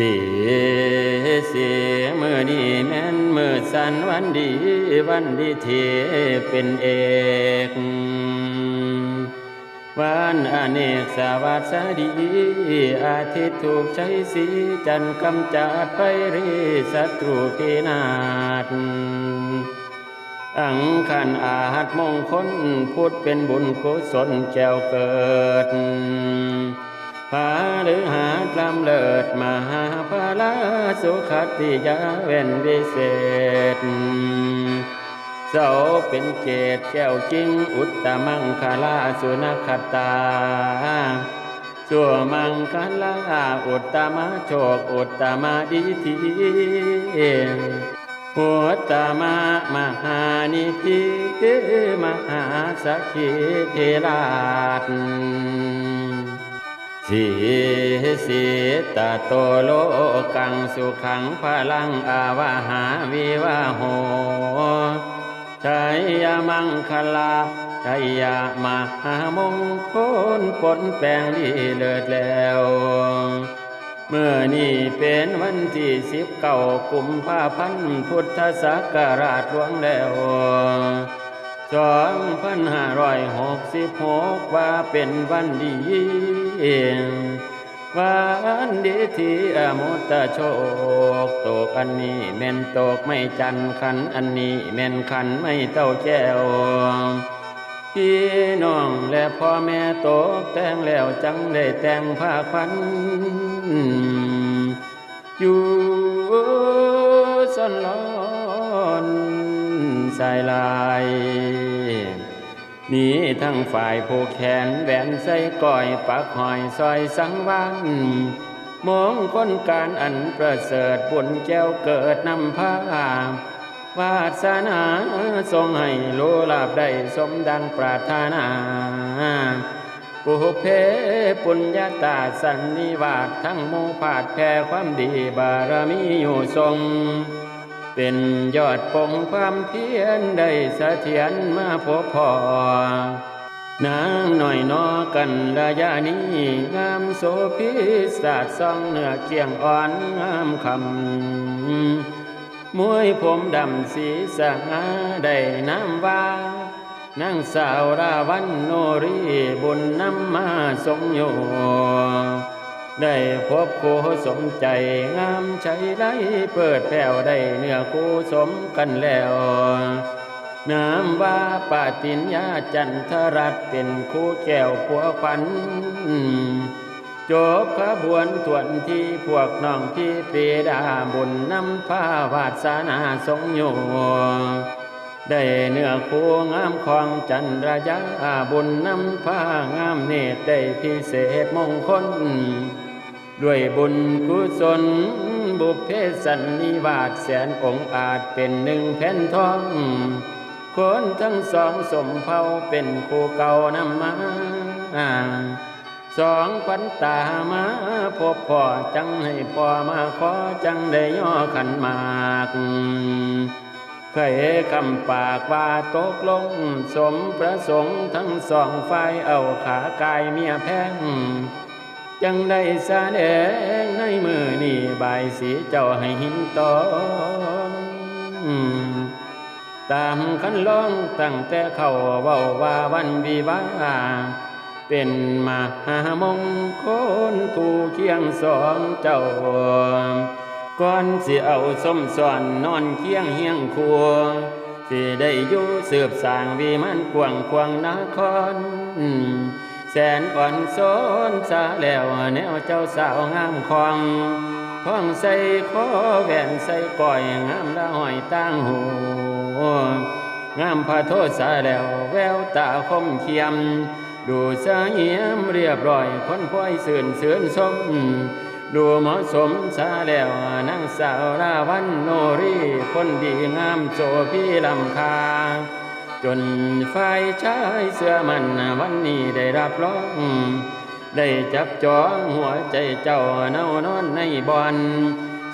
สีสีมือนี้แม่นมือสันวันดีวันดีเทเป็นเอกวันอเนกสวัสดี อาทิตย์ถูกใช้สีจันทร์กำจัดไปรีศัตรูพินาศอังคันอาหัดมงคลพุทธเป็นบุญกุศลแก้วเกิด พาหรือหาตามเลิศมหาภาลาสุขติยาเว้นวิเศษเสาเป็นเกตแก้วจริงอุตตมังคลาสุนคตาสัวมังคลาอุตตมะโชคอุตตมะดีทีอุตตมะมหานิธิมหาสักขีเทราช สีสีตาโตโลกังสุขังพลังอาวาหาวิวาโหชัยยมังคลาชัยยมหามงคลผลแปลงดีเลิศแล้ว เมื่อนี่เป็นวันที่สิบเก้ากุมภาพันธ์พุทธศักราชหลวงแล้ว สองพันห้าร้อยหกสิบหกว่าเป็นวันดีวันดีที่อมุตะโชคตกอันนี้แม่นตกไม่จันขันอันนี้แม่นขันไม่เต้าแจ้วพี่น้องและพ่อแม่ตกแต่งแล้วจังได้แต่งผ้าควัน อยู่สันลอน สายลายนี่ทั้งฝ่ายผูกแขนแหวนใส่ก้อยปักหอยซอยสังวันมองคนการอันประเสริฐบุญแก้วเกิดนำพาวาสนาทรงให้โลลาบได้สมดังปรารถนาปุเพปุญญาตาสันนิวาสทั้งโมผาดแผ่ความดีบารมีอยู่ทรง เป็นยอดปงความเพียรได้เสถียรมาพบพอนางหน่อยนอกันระยะนี้งามโสภิศาสตร์ซองเนื้อเกียงอ่อนงามคำมวยผมดำสีสงาได้น้ำว่านางสาวราวันโนรีบุญนำมาทรงโย ได้พบคู่สมใจงามใจไหลเปิดแผ่วได้เนื้อคู่สมกันแล้วนามว่าปาติญญาจันทรัตเป็นคู่แก้วผัวขวัญจบขบวนทวนที่พวกน้องพี่เปดาบุญนำผ้าวาสนาทรงโยได้เนื้อคู่งามของจันรยาบุญนำผ้างามเนตรได้พิเศษมงคล ด้วยบุญกุศลบุพเพสันนิวาสแสนองอาจเป็นหนึ่งแผ่นทองคนทั้งสองสมเผาเป็นคู่เก่านำมาสองพันตามาพบพ่อจังให้พ่อมาขอจังได้ย่อขันหมากเคยคำปากว่าตกลง สมประสงค์ทั้งสองฝ่ายเอาขากายเมียแพง จังได้สาแดงในมือนี่บายสีเจ้าให้หินตองตามคันลองตั้งแต่เขาเว้าว่าวันวิวาเป็นมหามงคลคู่เคียงสองเจ้าก่อนสิเอาสมสอนนอนเคียงเฮียงครัวสิได้อยู่สืบสางวิมันกวางควางนคร แสนอ่อนสนสาแล้วแนวเจ้าสาวงามคองท้องใส่คอแหวนใส่ก้อยงามละหอยตั้งหูงามพระโทษสาแล้วแววตาคมเขียม ดูสาเหียมเรียบร้อยคนพ้อยสื่นเสือนสม ดูเหมาะสมสาแล้วนางสาวราวันโนรีคนดีงามโสพี่ลำคา จนฝ่ายชายเสื้อมันวันนี้ได้รับร้องได้จับจองหัวใจเจ้าเน่านอนในบอน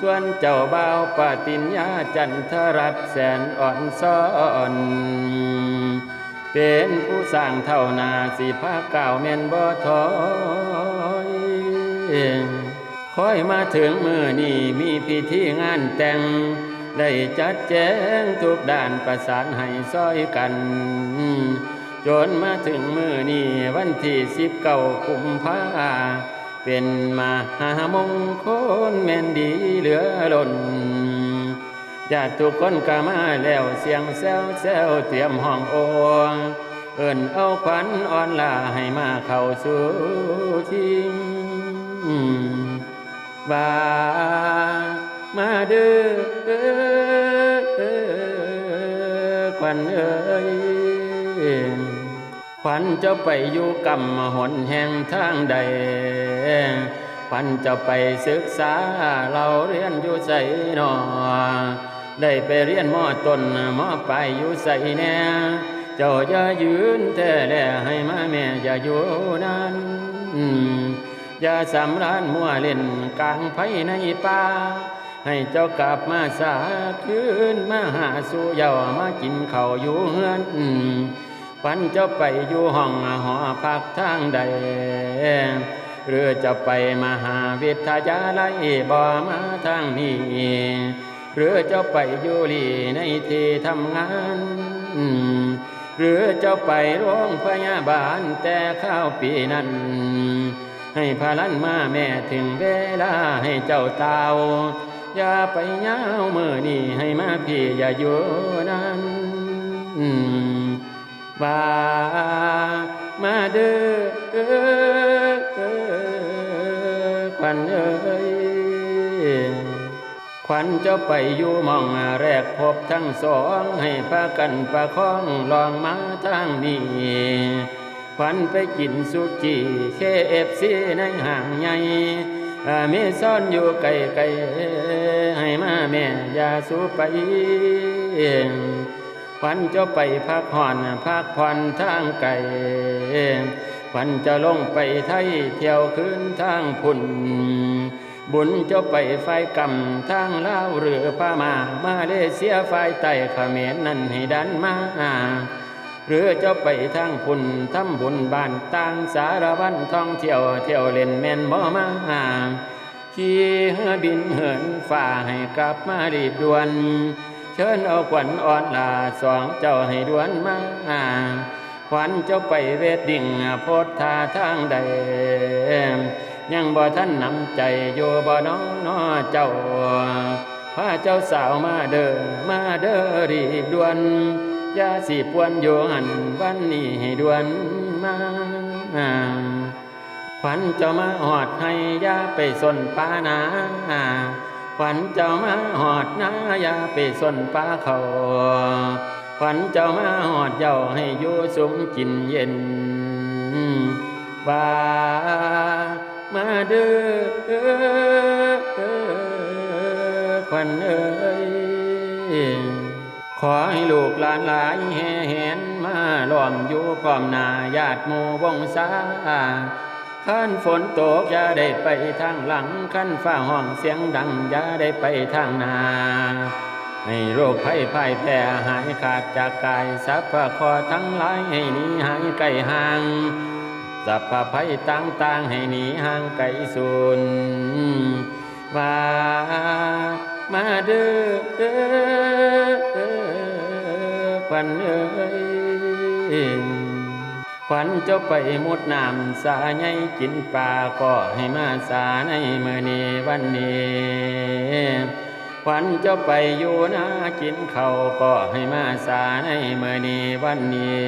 ส่วนเจ้าบ่าวปาติญญาจันทรัตแสนอ่อนซ้อน เป็นผู้สร้างเท่านาสีผ้าเก่าแม่นบ่ถอยคอยมาถึงมือนี่มีพิธีงานแต่ง ได้จัดแจงทุกด้านประสานให้ซอยกัน จนมาถึงมือนี่วันที่สิบเก้ากุมภาเป็นมหามงคลแม่นดีเหลือล้นญาติทุกคนก็มาแล้วเสียงแซวแซวเตรียมห้องโอเอิ้นเอาขวัญอ่อนลาให้มาเข้าสู่ชิงบามาเด้อ ขวัญเอ้ยขวัญจะไปอยู่กำหนแห่งทางใดขวัญจะไปศึกษาเราเรียนอยู่ใส่นอได้ไปเรียนมอต้นมอปลายอยู่ใส่แน่เจ้าอย่ายืนแต่แลให้มาแม่อย่าอยู่นั้นอย่าสำรานมัวเล่นกลางไผในป่า ให้เจ้ากลับมาสาคืนมาหาสู่เยามากินข้าอยู่เฮือนฝันเจ้าไปอยู่ห้องหอพักทางใด หรือจะไปมหาวิทยาลัยบ่มาทางนี้หรือเจ้าไปอยู่ลีในที่ทำงานหรือเจ้าไปโรงพยาบาลแต่ข้าวปีนั้น ให้พาลันมาแม่ถึงเวลาให้เจ้าเตา อย่าไปยาวมือนี่ให้มาพี่อย่าอยู่นั้นบามาเด้อขวัญเอ้ยขวัญเจ้าไปอยู่มองแรกพบทั้งสองให้พากันประคองลองมาทางนี้ขวัญไปกินสุกี้เคเอฟซีในห้างใหญ่ มีซ่อนอยู่ไกลไกลให้มาแม่ยาสูไปขวัญเจ้าไปพักผ่อนพักผ่อนทางไกลขวัญจะลงไปไทยเที่ยวคืนทางพุ่นบุญจ้าไปไฟกำทางลาวหรือพามามาเลเซียไฟไต่เขมรนั่นให้ดันมา หรือเจ้าไปทางพุ่นทำบุญบ้านต่างสารวันท่องเที่ยวเที่ยวเล่นแม่นบ่มาขี่เฮือบินเหินฝ่าให้กลับมารีบด่วน เชิญเอาขวัญอ่อนลาสองเจ้าให้ด่วนมาขวัญเจ้าไปเวดดิ่งโพธทาทางใด ยังบ่ท่านนำใจอยู่บ่น้อน้อเจ้าพาเจ้าสาวมาเด้อมาเด้อรีบด่วน ยาสิปวนอยู่หันวันนี้ให้ด่วนมาขวัญเจ้ามาหอดให้ยาไปสนป้านาขวัญเจ้ามาหอดนะอย่าไปสนป้าเขาขวัญเจ้ามาหอดเจ้าให้อยู่สุมกินเย็นว่ามาเด้อขวัญเอ้ย อให้ลูกหลานหลายแห่แหนมาล้อมอยู่พร้อมนาญาติหมู่วงศาขั้นฝนตกอย่าได้ไปทางหลังขั้นฟ้าห้องเสียงดังอย่าได้ไปทางนาให้โรคภัยพ่ายแพ้หายขาดจากกายสัพพะคอทั้งหลายให้หนีหายไกลห่างสัพพะภัยต่างๆให้หนีห่างไกลสูญว่ามาเด้อ วัญเอ้ยขวัญเจ้าไปมุดน้ำสาใหญ่กินปลาก็ให้มาสาในเมื่อนี้วันนี้ขวัญเจ้าไปอยู่นากินเขาก็ให้มาสาในเมื่อนี้วันนี้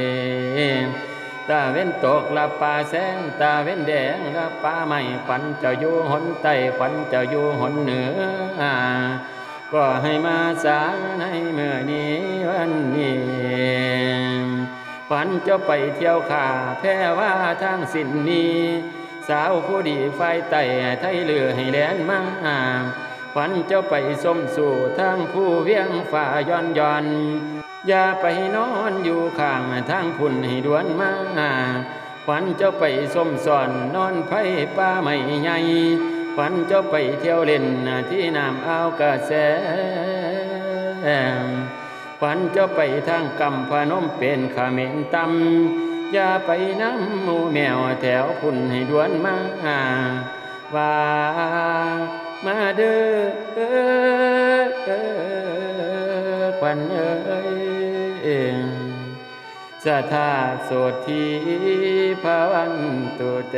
ตาเว้นตกละป่าแสงตาเว้นแดงละป่าไม้ขวัญเจ้าอยู่หนใต้ขวัญเจ้าอยู่หนเหนือ ก็ให้มาสาในเมื่อนี้วันนี้ขวัญเจ้าไปเที่ยวขาแพ้ว่าทางสินนี้ สาวผู้ดีไฟไต่ไทยเรือให้แลนมาขวัญเจ้าไปส้มสู่ทางผู้เวียงฝ่าย้อนย้อน อย่าไปนอนอยู่ข้างทางพุ่นให้ดวนมาขวัญเจ้าไปส้มสอนนอนไผ่ป้าไม่ใหญ่ ฝันเจ้าไปเที่ยวเล่นที่น้ำอ้าวกระแสฝันเจ้าไปทางกำพนมเป็นขเมนตำอย่าไปน้ำมูแมวแถวคุณให้ดวนมาว่ามาเด้อควันเอ้ยสะทาโดทีพาวันตัวเต